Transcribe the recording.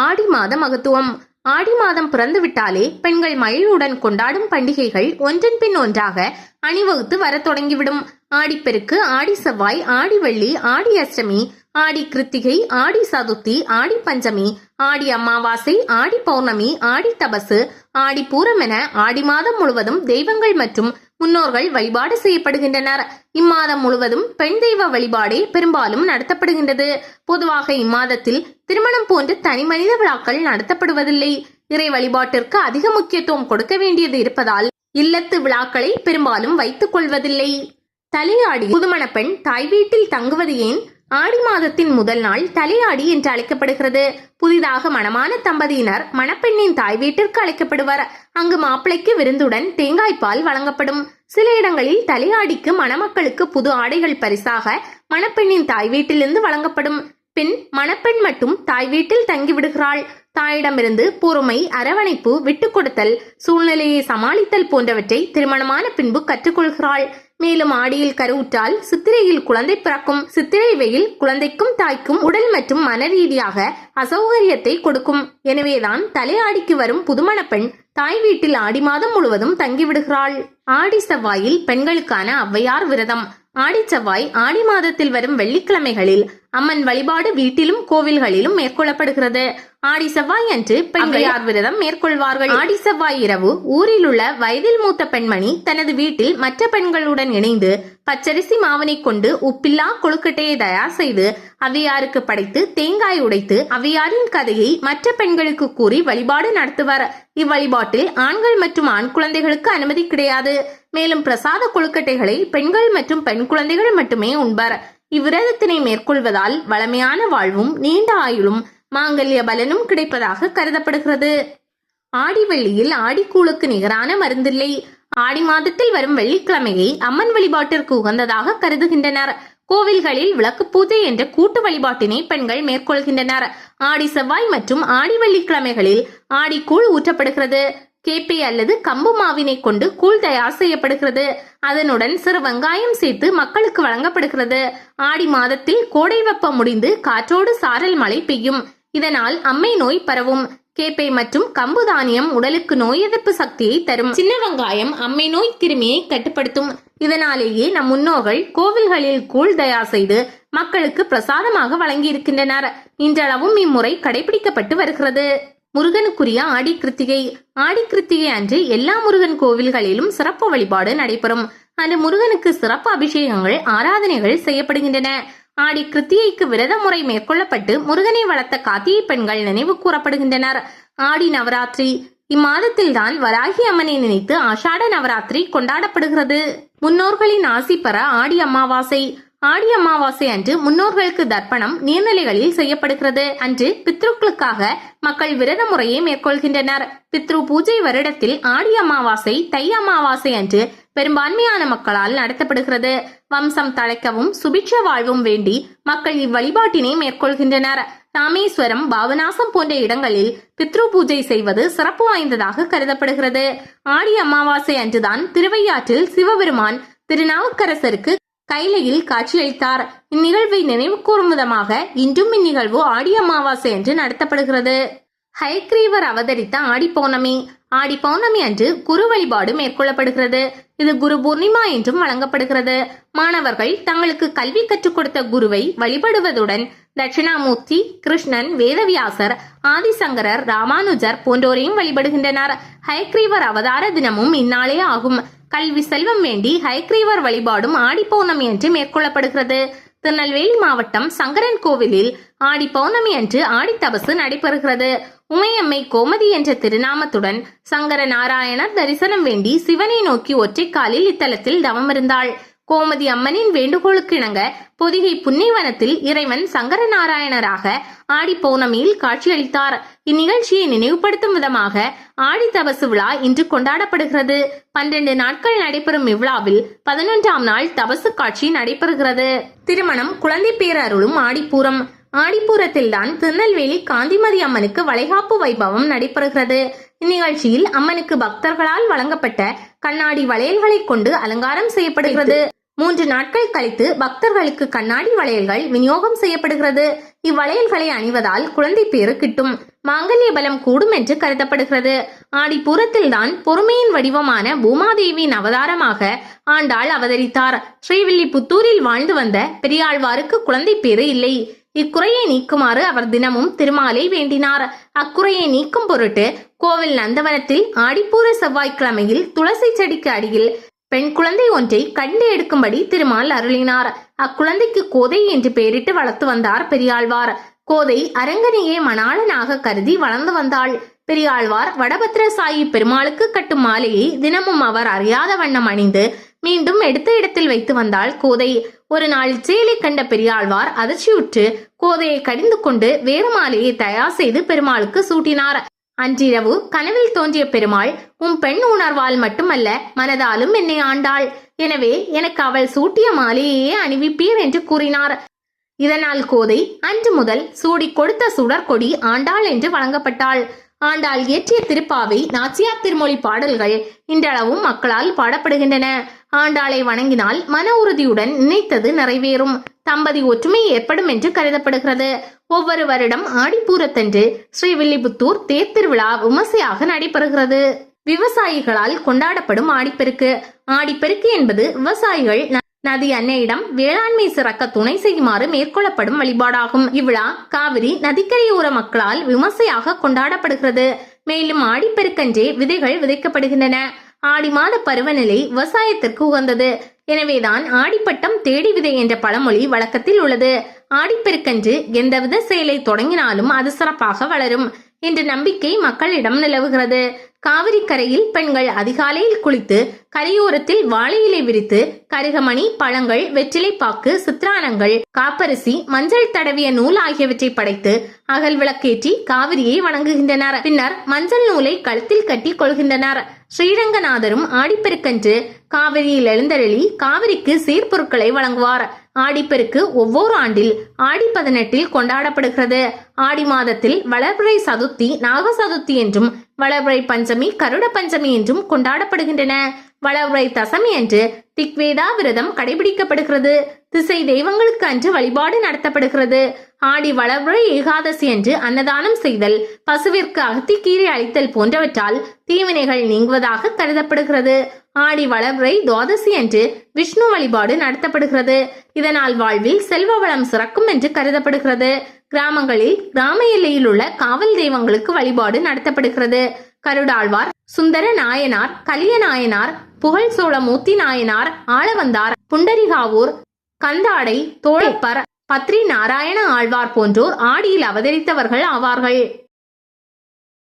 ஆடி மாத மகத்துவம் ஆடி மாதம் பிறந்து விட்டாலே பெண்கள் மகிழ்வுடன் கொண்டாடும் பண்டிகைகள் ஒன்றன் பின் ஒன்றாக அணிவகுத்து வர தொடங்கிவிடும். ஆடிப்பெருக்கு ஆடி செவ்வாய் ஆடி வெள்ளி ஆடி அஷ்டமி ஆடி கிருத்திகை ஆடி சதுர்த்தி ஆடி பஞ்சமி ஆடி அமாவாசை ஆடி பௌர்ணமி ஆடி தபசு ஆடி பூரம் என ஆடி மாதம் முழுவதும் தெய்வங்கள் மற்றும் முன்னோர்கள் வழிபாடு செய்யப்படுகின்றனர். இம்மாதம் முழுவதும் பெண் தெய்வ வழிபாடே பெரும்பாலும் நடத்தப்படுகின்றது. பொதுவாக இம்மாதத்தில் திருமணம் போன்ற தனி மனித விழாக்கள் நடத்தப்படுவதில்லை. இறை வழிபாட்டிற்கு அதிக முக்கியத்துவம் கொடுக்க வேண்டியது இருப்பதால் இல்லத்து விழாக்களை பெரும்பாலும் வைத்துக் கொள்வதில்லை. தலையாடி புதுமண பெண் தாய் வீட்டில் தங்குவது ஏன்? ஆடி மாதத்தின் முதல் நாள் தலையாடி என்று அழைக்கப்படுகிறது. புதிதாக மணமான தம்பதியினர் மணப்பெண்ணின் தாய் வீட்டிற்கு அழைக்கப்படுவர். அங்கு மாப்பிளைக்கு விருந்துடன் தேங்காய்ப்பால் வழங்கப்படும். சில இடங்களில் தலையாடிக்கு மணமக்களுக்கு புது ஆடைகள் பரிசாக மணப்பெண்ணின் தாய் வீட்டிலிருந்து வழங்கப்படும். பின் மணப்பெண் மட்டும் தாய் வீட்டில் தங்கிவிடுகிறாள். தாயிடமிருந்து பொறுமை அரவணைப்பு விட்டுக் கொடுத்தல் சூழ்நிலையை சமாளித்தல் போன்றவற்றை திருமணமான பின்பு கற்றுக்கொள்கிறாள். மேலும் ஆடியில் கருவுற்றால் சித்திரையில் குழந்தை பிறக்கும். சித்திரை வெயில் குழந்தைக்கும் தாய்க்கும் உடல் மற்றும் மன ரீதியாக அசௌகரியத்தை கொடுக்கும். எனவேதான் தலையாடிக்கு வரும் புதுமண பெண் தாய் வீட்டில் ஆடி மாதம் முழுவதும் தங்கிவிடுகிறாள். ஆடி செவ்வாயில் பெண்களுக்கான ஔவையார் விரதம். ஆடி செவ்வாய் ஆடி மாதத்தில் வரும் வெள்ளிக்கிழமைகளில் அம்மன் வழிபாடு வீட்டிலும் கோவில்களிலும் மேற்கொள்ளப்படுகிறது. ஆடி செவ்வாய் அன்று பெண்கள் விரதம் மேற்கொள்வார்கள். ஆடி செவ்வாய் இரவு ஊரில் உள்ள வயதில் மூத்த பெண்மணி தனது வீட்டில் மற்ற பெண்களுடன் இணைந்து பச்சரிசி மாவனை கொண்டு உப்பில்லா கொழுக்கட்டையை தயார் செய்து அவ்வையாருக்கு படைத்து தேங்காய் உடைத்து அவ்வையாரின் கதையை மற்ற பெண்களுக்கு கூறி வழிபாடு நடத்துவர். இவ்வழிபாட்டில் ஆண்கள் மற்றும் ஆண் குழந்தைகளுக்கு அனுமதி கிடையாது. மேலும் பிரசாத கொழுக்கட்டைகளை பெண்கள் மற்றும் பெண் குழந்தைகள் மட்டுமே உண்பர். இவ்விரதத்தினை மேற்கொள்வதால் வளமையான வாழ்வும் நீண்ட ஆயுளும் மாங்கல்ய பலனும் கிடைப்பதாக கருதப்படுகிறது. ஆடி வெள்ளியில் ஆடிக்கூழுக்கு நிகரான மருந்தில்லை. ஆடி மாதத்தில் வரும் வெள்ளிக்கிழமையை அம்மன் வழிபாட்டிற்கு உகந்ததாக கருதுகின்றனர். கோவில்களில் விளக்கு பூஜை என்ற கூட்டு வழிபாட்டினை பெண்கள் மேற்கொள்கின்றனர். ஆடி செவ்வாய் மற்றும் ஆடி வெள்ளிக்கிழமைகளில் ஆடிக்கூழ் ஊற்றப்படுகிறது. கேப்பை அல்லது கம்பு மாவினை கொண்டு கூழ் தயார் செய்யப்படுகிறது. அதனுடன் சிறு வெங்காயம் சேர்த்து மக்களுக்கு வழங்கப்படுகிறது. ஆடி மாதத்தில் கோடை வெப்பம் முடிந்து காற்றோடு சாரல் மழை பெய்யும். இதனால் அம்மை நோய் பரவும். கேப்பை மற்றும் கம்பு தானியம் உடலுக்கு நோய் எதிர்ப்பு சக்தியை தரும். சின்ன வெங்காயம் அம்மை நோய் கிருமியை கட்டுப்படுத்தும். இதனாலேயே நம் முன்னோர்கள் கோவில்களில் கூழ் தயார் செய்து மக்களுக்கு பிரசாதமாக வழங்கி இருக்கின்றனர் இன்றளவும் இம்முறை கடைபிடிக்கப்பட்டு வருகிறது. முருகனுக்குரிய ஆடி கிருத்திகை. ஆடி கிருத்திகை அன்று எல்லா முருகன் கோவில்களிலும் சிறப்பு வழிபாடு நடைபெறும். அன்று முருகனுக்கு சிறப்பு அபிஷேகங்கள் ஆராதனைகள் செய்யப்படுகின்றன. ஆடி கிருத்திகைக்கு விரத முறை மேற்கொள்ளப்பட்டு முருகனை வளர்த்த காத்தியை பெண்கள் நினைவு கூறப்படுகின்றனர். ஆடி நவராத்திரி இம்மாதத்தில் தான் வராகி அம்மனை நினைத்து ஆஷாட நவராத்திரி கொண்டாடப்படுகிறது. முன்னோர்களின் ஆசி பெற ஆடி அமாவாசை ஆடி அமாவாசை அன்று முன்னோர்களுக்கு தர்ப்பணம் நீர்நிலைகளில் செய்யப்படுகிறது. அன்று பித்ருக்களுக்காக மக்கள் விரத முறையை மேற்கொள்கின்றனர். பித்ரு பூஜை வருடத்தில் ஆடி அமாவாசை தை அமாவாசை அன்று பெரும்பான்மையான மக்களால் நடத்தப்படுகிறது. வம்சம் தழைக்கவும் சுபிட்ச வாழ்வும் வேண்டி மக்கள் இவ்வழிபாட்டினை மேற்கொள்கின்றனர். ராமேஸ்வரம் பாபநாசம் போன்ற இடங்களில் பித்ரு பூஜை செய்வது சிறப்பு வாய்ந்ததாக கருதப்படுகிறது. ஆடி அமாவாசை அன்றுதான் திருவையாற்றில் சிவபெருமான் திருநாவுக்கரசருக்கு கைலையில் காட்சியளித்தார். இந்நிகழ்வை நினைவு கூறும் விதமாக இன்றும் இந்நிகழ்வு ஆடி அமாவாசை என்று நடத்தப்படுகிறது. ஹைக்ரீவர் அவதரித்த ஆடி பௌர்ணமி. ஆடி பௌர்ணமி அன்று குரு வழிபாடு மேற்கொள்ளப்படுகிறது. இது குரு பூர்ணிமா என்றும் வழங்கப்படுகிறது. மாணவர்கள் தங்களுக்கு கல்வி கற்றுக் கொடுத்த குருவை வழிபடுவதுடன் தட்சிணாமூர்த்தி கிருஷ்ணன் வேதவியாசர் ஆதிசங்கரர் ராமானுஜர் போன்றோரையும் வழிபடுகின்றனர். ஹைக்ரீவர் அவதார தினமும் இந்நாளே ஆகும். கல்வி செல்வம் வேண்டி ஹைக்ரீவர் வழிபாடும் ஆடி பௌர்ணமி அன்று மேற்கொள்ளப்படுகிறது. திருநெல்வேலி மாவட்டம் சங்கரன் கோவிலில் ஆடி பௌர்ணமி அன்று ஆடி தபசு நடைபெறுகிறது. உமையம்மை கோமதி என்ற திருநாமத்துடன் சங்கர நாராயணர் தரிசனம் வேண்டி சிவனை நோக்கி ஒற்றை காலில் இத்தலத்தில் தவமிருந்தாள். கோமதி அம்மனின் வேண்டுகோளுக்கு இணங்க பொதிகை புன்னிவனத்தில் இறைவன் சங்கர நாராயணராக ஆடி பௌர்ணமியில் காட்சியளித்தார். இந்நிகழ்ச்சியை நினைவுபடுத்தும் விதமாக ஆடி தபசு விழா இன்று கொண்டாடப்படுகிறது. பன்னிரண்டு நாட்கள் நடைபெறும் இவ்விழாவில் பதினொன்றாம் நாள் தபசு காட்சி நடைபெறுகிறது. திருமணம் குழந்தை பேரருளும் ஆடிப்பூரம். ஆடிப்பூரத்தில்தான் திருநெல்வேலி காந்திமதி அம்மனுக்கு வளைகாப்பு வைபவம் நடைபெறுகிறது. இந்நிகழ்ச்சியில் அம்மனுக்கு பக்தர்களால் வழங்கப்பட்ட கண்ணாடி வளையல்களை கொண்டு அலங்காரம் செய்யப்படுகிறது. மூன்று நாட்கள் கழித்து பக்தர்களுக்கு கண்ணாடி வளையல்கள் விநியோகம் செய்யப்படுகிறது. இவ்வளையல்களை அணிவதால் குழந்தை பேறு கிட்டும். மாங்கல்ய பலம் கூடும் என்று கருதப்படுகிறது. ஆடிப்பூரத்தில்தான் பொறுமையின் வடிவமான பூமாதேவியின் அவதாரமாக ஆண்டாள் அவதரித்தார். ஸ்ரீவில்லிபுத்தூரில் வாழ்ந்து வந்த பெரியாழ்வாருக்கு குழந்தை பேறு இல்லை. இக்குறையை நீக்குமாறு அவர் தினமும் திருமாலை வேண்டினார். அக்குறையை நீக்கும் பொருட்டு கோவில் நந்தவனத்தில் ஆடிப்பூர செவ்வாய்க்கிழமையில் துளசி செடிக்கு அடியில் பெண் குழந்தை ஒன்றை கண்டு எடுக்கும்படி திருமால் அருளினார். அக்குழந்தைக்கு கோதை என்று பெயரிட்டு வளர்த்து வந்தார் பெரியாழ்வார். கோதை அரங்கனையே மணாளனாக கருதி வளர்ந்து வந்தாள். பெரியாழ்வார் வடபத்திர சாயி பெருமாளுக்கு கட்டும் மாலையை தினமும் அவர் அறியாத வண்ணம் அணிந்து மீண்டும் எடுத்த இடத்தில் வைத்து வந்தாள் கோதை. ஒரு நாள் சேலை கண்ட பெரியாழ்வார் அதிர்ச்சியுற்று கோதையை கடிந்து கொண்டு வேறு மாலையை தயார் செய்து பெருமாளுக்கு சூட்டினார். அன்றிரவு கனவில் தோன்றிய பெருமாள் உன் பெண் உணர்வால் மட்டுமல்ல மனதாலும் என்னை ஆண்டாள். எனவே எனக்கு அவள் சூட்டிய மாலையே அணிவிப்பீர் என்று கூறினார். இதனால் கோதை அன்று முதல் சூடி கொடுத்த சுடற்கொடி ஆண்டாள் என்று வழங்கப்பட்டாள். ஆண்டாள் இயற்றிய திருப்பாவை நாச்சியார் திருமொழி பாடல்கள் இன்றளவும் மக்களால் பாடப்படுகின்றன. ஆண்டாளை வணங்கினால் மன உறுதியுடன் நினைத்தது நிறைவேறும். தம்பதி ஒற்றுமை ஏற்படும் என்று கருதப்படுகிறது. ஒவ்வொரு வருடம் ஆடிப்பூரத்தன்று ஸ்ரீவில்லிபுத்தூர் தேர் திருவிழா விமர்சையாக நடைபெறுகிறது. விவசாயிகளால் கொண்டாடப்படும் ஆடிப்பெருக்கு. ஆடிப்பெருக்கு என்பது விவசாயிகள் ந- நதி அன்னையிடம் வேளாண்மை சிறக்க துணை செய்யுமாறு மேற்கொள்ளப்படும் வழிபாடாகும். இவ்விழா காவிரி நதிக்கரையோர மக்களால் விமர்சையாக கொண்டாடப்படுகிறது. மேலும் ஆடிப்பெருக்கன்றே விதைகள் விதைக்கப்படுகின்றன. ஆடி மாத பருவநிலை விவசாயத்திற்கு உகந்தது. எனவேதான் ஆடிப்பட்டம் தேடி விதை என்ற பழமொழி வழக்கத்தில் உள்ளது. ஆடிப்பெருக்கன்று எந்தவித செயலை தொடங்கினாலும் அது சிறப்பாக வளரும் என்ற நம்பிக்கை மக்களிடம் நிலவுகிறது. காவிரி கரையில் பெண்கள் அதிகாலையில் குளித்து கரையோரத்தில் வாழை இலை விரித்து கருகமணி பழங்கள் வெற்றிலை பாக்கு சித்ரானங்கள் காப்பரிசி மஞ்சள் தடவிய நூல் ஆகியவற்றை படைத்து அகல் விளக்கேற்றி காவிரியை வணங்குகின்றனர். பின்னர் மஞ்சள் நூலை கழுத்தில் கட்டி கொள்கின்றனர். ஸ்ரீரங்கநாதரும் ஆடிப்பெருக்கன்று காவிரியில் எழுந்தருளி காவிரிக்கு சீர்பொருட்களை வழங்குவார். ஆடிப்பெருக்கு ஒவ்வொரு ஆண்டில் ஆடி பதினெட்டில் கொண்டாடப்படுகிறது. ஆடி மாதத்தில் வளர்பிறை சதுர்த்தி நாக சதுர்த்தி என்றும் வளவுரை பஞ்சமி கருட பஞ்சமி என்றும் கொண்டாடப்படுகின்றன. வளவுரை தசமி அன்று திக்வேதா விரதம் கடைபிடிக்கப்படுகிறது. திசை தெய்வங்களுக்கு அன்று வழிபாடு நடத்தப்படுகிறது. ஆடி வளவுரை ஏகாதசி அன்று அன்னதானம் செய்தல் பசுவிற்கு அகத்திக்கீரை அளித்தல் போன்றவற்றால் தீவினைகள் நீங்குவதாக கருதப்படுகிறது. ஆடி வளவுரை துவாதசி அன்று விஷ்ணு வழிபாடு நடத்தப்படுகிறது. இதனால் வாழ்வில் செல்வ வளம் சிறக்கும் என்று கருதப்படுகிறது. கிராமங்களில் கிராம எல்லையில் உள்ள காவல் தெய்வங்களுக்கு வழிபாடு நடத்தப்படுகிறது. கருடாழ்வார் சுந்தர நாயனார் கலிய நாயனார் புகழ் சோழமூர்த்தி நாயனார் ஆளவந்தார் புண்டரிகாவூர் கந்தாடை தோழப்பர் பத்ரி நாராயண ஆழ்வார் போன்றோர் ஆடியில் அவதரித்தவர்கள் ஆவார்கள்.